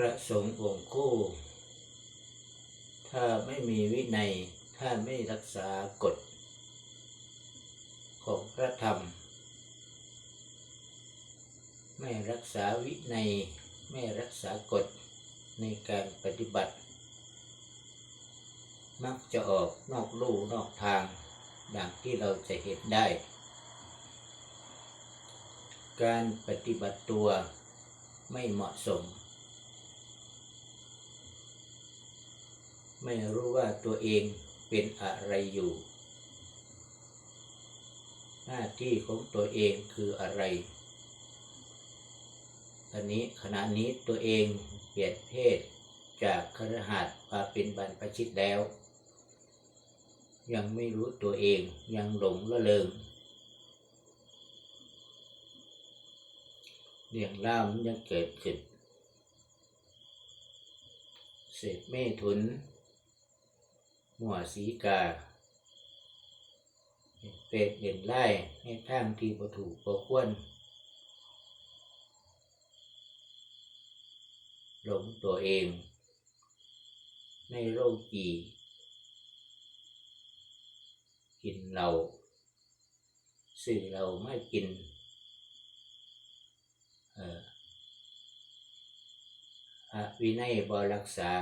ระสงฆ์องค์คู่ ถ้าไม่มีวินัย ถ้าไม่รักษากฎ ของพระธรรม ไม่รักษาวินัย ไม่รักษากฎในการปฏิบัติ มักจะออกนอกลู่นอกทาง ดังที่เราจะเห็นได้ การปฏิบัติตัวไม่เหมาะสม ไม่รู้ว่าตัวเองเป็นอะไรอยู่ หน้าที่ของตัวเองคืออะไรอันนี้ขณะนี้ตัวเองเปลี่ยนเพศจากครหัสมาเป็นบรรพชิตแล้ว ยังไม่รู้ตัวเองยังหลงละเริงเรื่องเล่าวมันยังเกิดขึ้นเสพเมถุน มั่วสีกาเป็ดเด่นไล่ให้ทางที่ประถูกประควรหลงตัวเอง ในโรคกีกินเราสื่อเราไม่กินอออวินัยบรักษา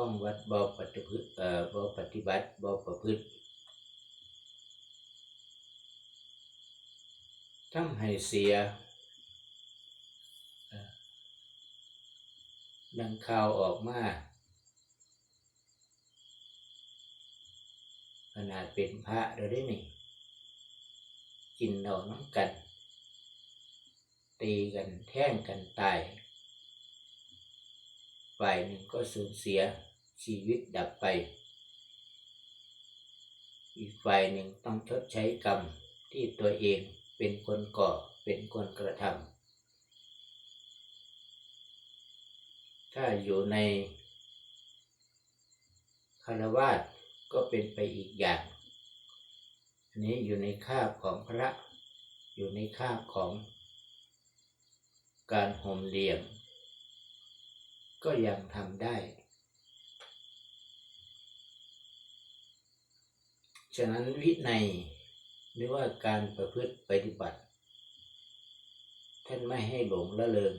ข้องวัดบอปฏิพฤติเอ่อบปฏิบัติบอประพฤติทำให้เสีย ดังข่าวออกมาขนาดเป็นพระเราได้นี่ กินเราน้ำกัน ตีกันแท่งกันตายฝ่ายหนึ่งก็สูญเสีย ชีวิตดับไป อีกฝ่ายหนึ่งต้องชดใช้กรรมที่ตัวเองเป็นคนก่อเป็นคนกระทำถ้าอยู่ในคารวาสก็เป็นไปอีกอย่าง อันนี้อยู่ในคาบของพระ อยู่ในคาบของการห่มเหลี่ยม ก็ยังทำได้ ฉะนั้นวินัยหรือว่าการประพฤติปฏิบัติ ท่านไม่ให้หลงละเลง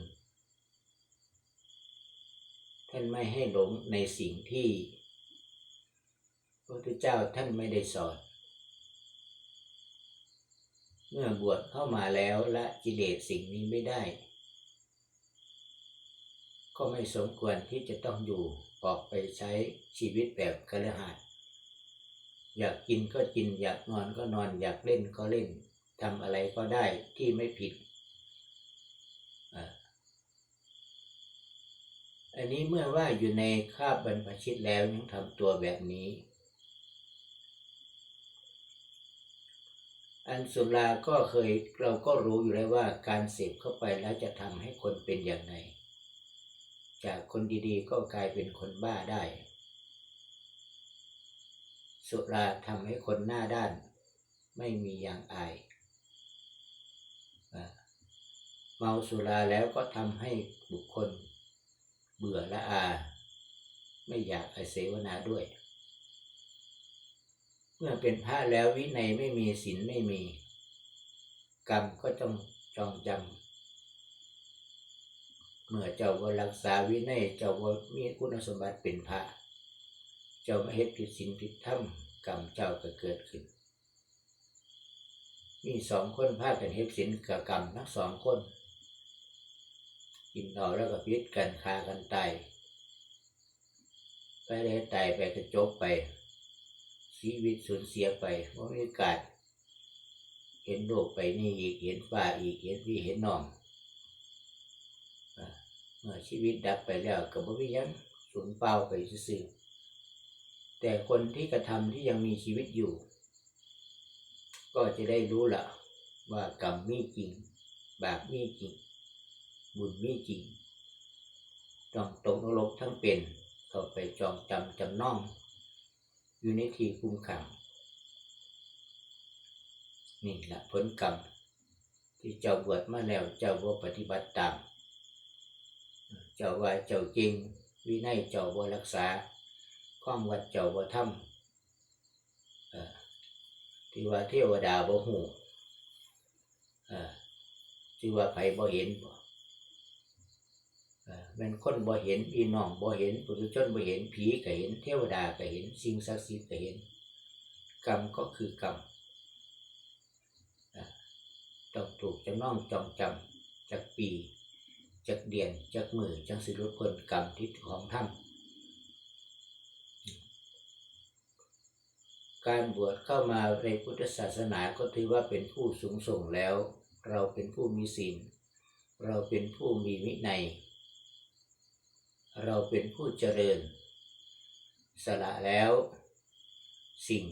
ท่านไม่ให้หลงในสิ่งที่พระพุทธเจ้าท่านไม่ได้สอน เมื่อบวชเข้ามาแล้วละกิเลสสิ่งนี้ไม่ได้ ก็ไม่สมควรที่จะต้องอยู่ออกไปใช้ชีวิตแบบกระหัส อยากกินก็กิน อยากนอนก็นอน อยากเล่นก็เล่นทำอะไรก็ได้ที่ไม่ผิด อันนี้เมื่อว่าอยู่ในคาบบรรพชิตแล้วยังทำตัวแบบนี้ อันสุราก็เคยเราก็รู้อยู่แล้วว่าการเสพเข้าไปแล้วจะทำให้คนเป็นอย่างไร จากคนดีๆก็กลายเป็นคนบ้าได้ สุราทำให้คนหน้าด้าน ไม่มีอย่างอายเมาสุราแล้วก็ทำให้บุคคล เบื่อละอา ไม่อยากอาเสวนาด้วย เมื่อเป็นพระแล้ววินัยไม่มีศีลไม่มี กรรมก็ต้องจองจำเมื่อเจ้าว่ารักษาวินัยเจ้าว่ามีคุณสมบัติเป็นพระ เจ้าไม่เฮ็ดผิดศีลผิดธรรมกรรมเจ้าก็เกิดขึ้น มีสองคนพากันเฮ็ดศีลกับกรรมทั้งสองคนกินเหล้าแล้วก็พิษกันฆ่ากันตายไปได้ตายไปกระจกไป ชีวิตสูญเสียไปเพราะมีกาสเห็นโลกไปนี่อีกเห็นฟ้าอีกเห็นพี่เห็นน้องเมื่อชีวิตดับไปแล้วก็บ่มียังสูญเปล่าไปซื่อ แต่คนที่กระทำที่ยังมีชีวิตอยู่ ก็จะได้รู้ละว่ากรรมมีจริง บาปมีจริง บุญมีจริง ต้องตกนรกทั้งเป็น เข้าไปจองจำจำน้อง อยู่ในที่คุมขัง นี่แหละผลกรรม ที่เจ้าบวชมาแล้วเจ้าบ่าปฏิบัติตาม เจ้าว่าเจ้าจริง วินัยเจ้าบ่ารักษา ข้องวัดเจ้าบ่ทำที่ว่าเทวดาบ่หูที่ว่าไผบ่เห็นบ่เอ่อแม่นคนบ่เห็นพี่น้องบ่เห็นปุถุชนบ่เห็นผีก็เห็น เทวดาก็เห็น สิ่งศักดิ์สิทธิ์ก็เห็น กรรมก็คือกรรมต้องถูกจำน้องจองจำจากปีจากเดือนจากมือจังสิรุพ้นกรรมที่ของทำ การบวชเข้ามาในพุทธศาสนาก็ถือว่าเป็นผู้สูงส่งแล้ว เราเป็นผู้มีศีล เราเป็นผู้มีวินัย เราเป็นผู้เจริญ สละแล้ว สิ่ง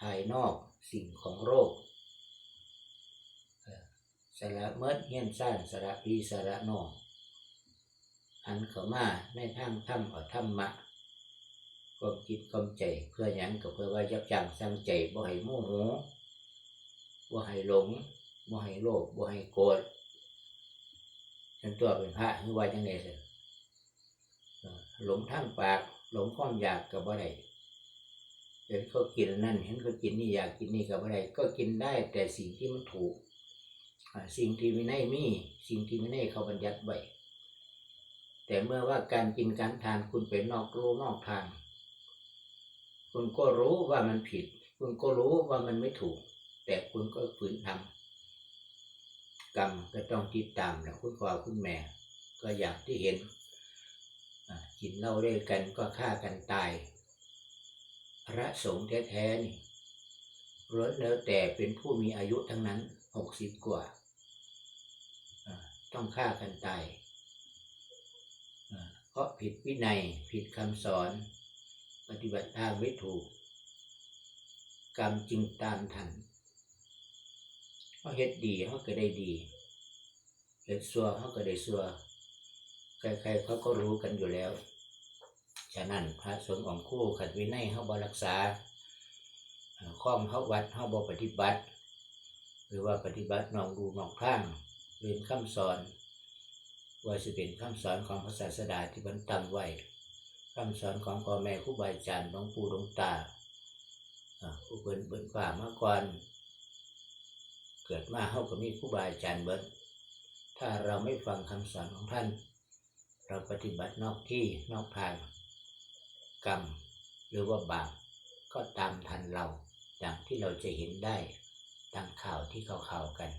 ภายนอกสิ่งของโรคสละเมิดเฮียนซ่านสละพีสละนองอันเขามาในทางธรรมอธรรมะ ความคิดความใจเพื่อหยังก็เพื่อว่ายับยั้งชั่งใจบ่ให้โมโหบ่ให้หลงบ่ให้โลภบ่ให้โกรธฉันตัวเป็นพระคือว่าจังได๋ซั่นหลงทางปากหลงความอยากก็บ่ได้เห็นเขากินนั่นเห็นเขากินนี่อยากกินนี่กับอะไรก็กินได้แต่สิ่งที่มันถูก สิ่งที่ไม่ได้มีสิ่งที่ไม่ได้เขาบัญญัติไว้แต่เมื่อว่าการกินการทานคุณเป็นนอกรูนอกทาง คุณก็รู้ว่ามันผิด คุณก็รู้ว่ามันไม่ถูก แต่คุณก็ฝืนทำกรรมก็ต้องติดตามนะคุณพ่อคุณแม่ ก็อย่างที่เห็นอ่ากินเหล้าด้วยกันก็ฆ่ากันตาย พระสงฆ์แท้ๆนี่ล้วนแล้วแต่เป็นผู้มีอายุทั้งนั้นหกสิบกว่าอ่าต้องฆ่ากันตายอ่าเพราะผิดวินัยผิดคำสอน ปฏิบัติทางไม่ถูก กรรมจึงตามทันเขาเฮ็ดดีเขาก็ได้ดีเฮ็ดซัวเขาก็ได้ซัวใครๆเขาก็รู้กันอยู่แล้ว ฉะนั้นพระสงฆ์ของคู่ขัดวินัยเขาบรักษาข้อมเขาวัดเขาบปฏิบัติ หรือว่าปฏิบัตินองดูนองข้างเรียนคำสอน ว่าจะเป็นคำสอนของพระศาสดาที่บรรตั้งไว้ คำสอนของพ่อแม่ครูบาอาจารย์หลวงปู่หลวงตาผู้เป็นเบิ่นฝ่ามาก่อน เกิดมาเขาก็มีครูบาอาจารย์เบิดถ้าเราไม่ฟังคำสอนของท่าน เราปฏิบัตินอกที่นอกทาง กรรม หรือว่าบาปก็ตามทันเราอย่างที่เราจะเห็นได้ตามข่าวที่เขาข่าวกัน